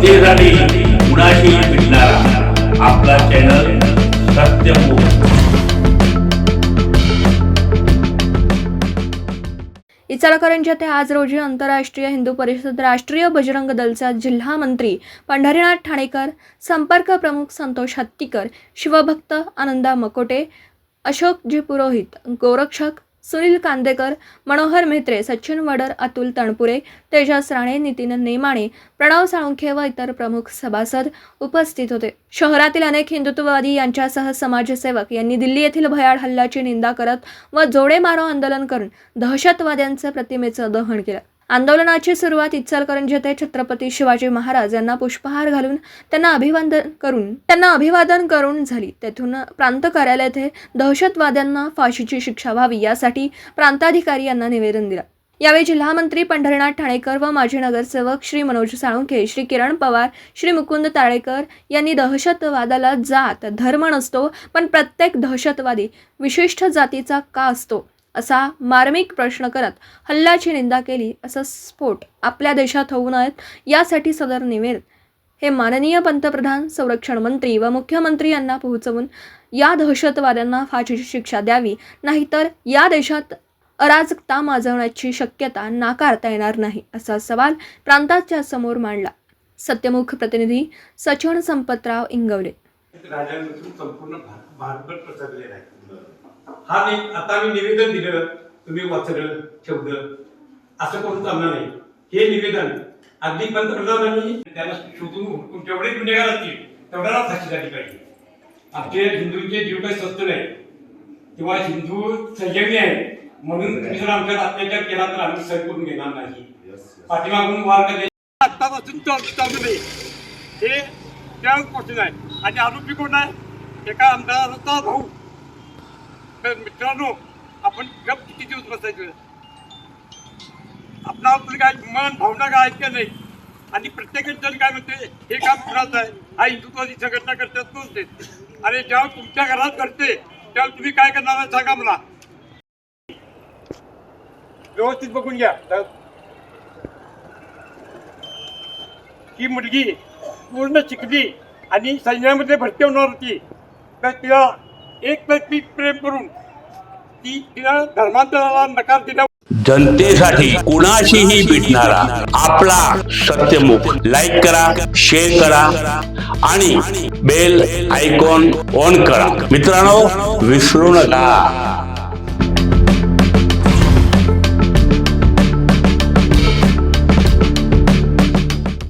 जनतेसाठी कुणाशी भेटणारा आपला चॅनल सत्यमुख इचलकरंजी येथे आज रोजी आंतरराष्ट्रीय हिंदू परिषद राष्ट्रीय बजरंग दलचा जिल्हा मंत्री पंढरीनाथ ठाणेकर संपर्क प्रमुख संतोष हत्तीकर शिवभक्त आनंदा मकोटे अशोकजी पुरोहित गोरक्षक सुनील कांदेकर मनोहर म्हेत्रे सचिन वडर अतुल तणपुरे तेजस राणे नितीन नेमाणे प्रणव साळुंखे व इतर प्रमुख सभासद उपस्थित होते. शहरातील अनेक हिंदुत्ववादी यांच्यासह समाजसेवक यांनी दिल्ली येथील भयाड हल्ल्याची निंदा करत व जोडे मारो आंदोलन करून दहशतवाद्यांचं प्रतिमेचं दहन केलं. आंदोलनाची सुरुवात इचलकरंजी येथे छत्रपती शिवाजी महाराज यांना पुष्पहार घालून त्यांना अभिवादन करून त्यांना अभिवादन करून झाली. तेथून प्रांत कार्यालय येथे दहशतवाद्यांना फाशीची शिक्षा व्हावी यासाठी प्रांताधिकारी यांना निवेदन दिलं. यावेळी जिल्हामंत्री पंढरीनाथ ठाणेकर व माजी नगरसेवक श्री मनोज साळुंखे श्री किरण पवार श्री मुकुंद ताळेकर यांनी दहशतवादाला जात धर्म नसतो पण प्रत्येक दहशतवादी विशिष्ट जातीचा का असतो? असा मार्मिक प्रश्न करत हल्ल्याची निंदा केली असा स्फोट आपल्या देशात होऊ नयेत यासाठी सदर निवेदन हे माननीय पंतप्रधान संरक्षण मंत्री व मुख्यमंत्री यांना पोहोचवून या दहशतवाद्यांना फाशीची शिक्षा द्यावी नाहीतर या देशात अराजकता माजवण्याची शक्यता नाकारता येणार नाही असा सवाल प्रांताच्या समोर मांडला. सत्यमुख प्रतिनिधी सचिन संपतराव इंगवले. संपूर्ण हा नि आता मी निवेदन दिलं तुम्ही वाचलं ठेवलं असं करून चालणार नाही. हे निवेदन अगदी पंतप्रधानांनी त्याला शोधून हुडकून जेवढे गुन्हेगार असतील तेवढ्याला फाशी झाली पाहिजे आमचे हिंदूंचे जीव काही स्वस्त नाही. किंवा हिंदू संयमी आहे. म्हणून तुम्ही जर आमच्यावर अत्याचार केला तर आम्ही सही करून घेणार नाही. पाठीमागून वार आत्तापासून चालू नाही. हे त्या क्वेश्चन आहे आणि आरोपी कोण आहे? एका आमदाराचा भाऊ. तर मित्रांनो आपण गप किती दिवस बसायचं? आपला आपलं काय मन भावना काय आहेत का नाही? आणि प्रत्येक जण काय म्हणते हे काम कुणाचं आहे? हा हिंदुत्वाची संघटना करतात तोच देत आणि जेव्हा तुमच्या घरात घडते तेव्हा तुम्ही काय करणार आहे सांगा मला. व्यवस्थित बघून घ्या. ही मुलगी पूर्ण शिकली आणि सैन्यामध्ये भरती होणार होती. तर तिला एक व्यक्ती प्रेम करून ती तिला धर्मांतराला नकार दिला. जनतेसाठी कुणाशीही भेटणारा आपला सत्यमुख. लाईक करा शेअर करा आणि बेल आयकॉन ऑन करा. मित्रांनो विसरू नका.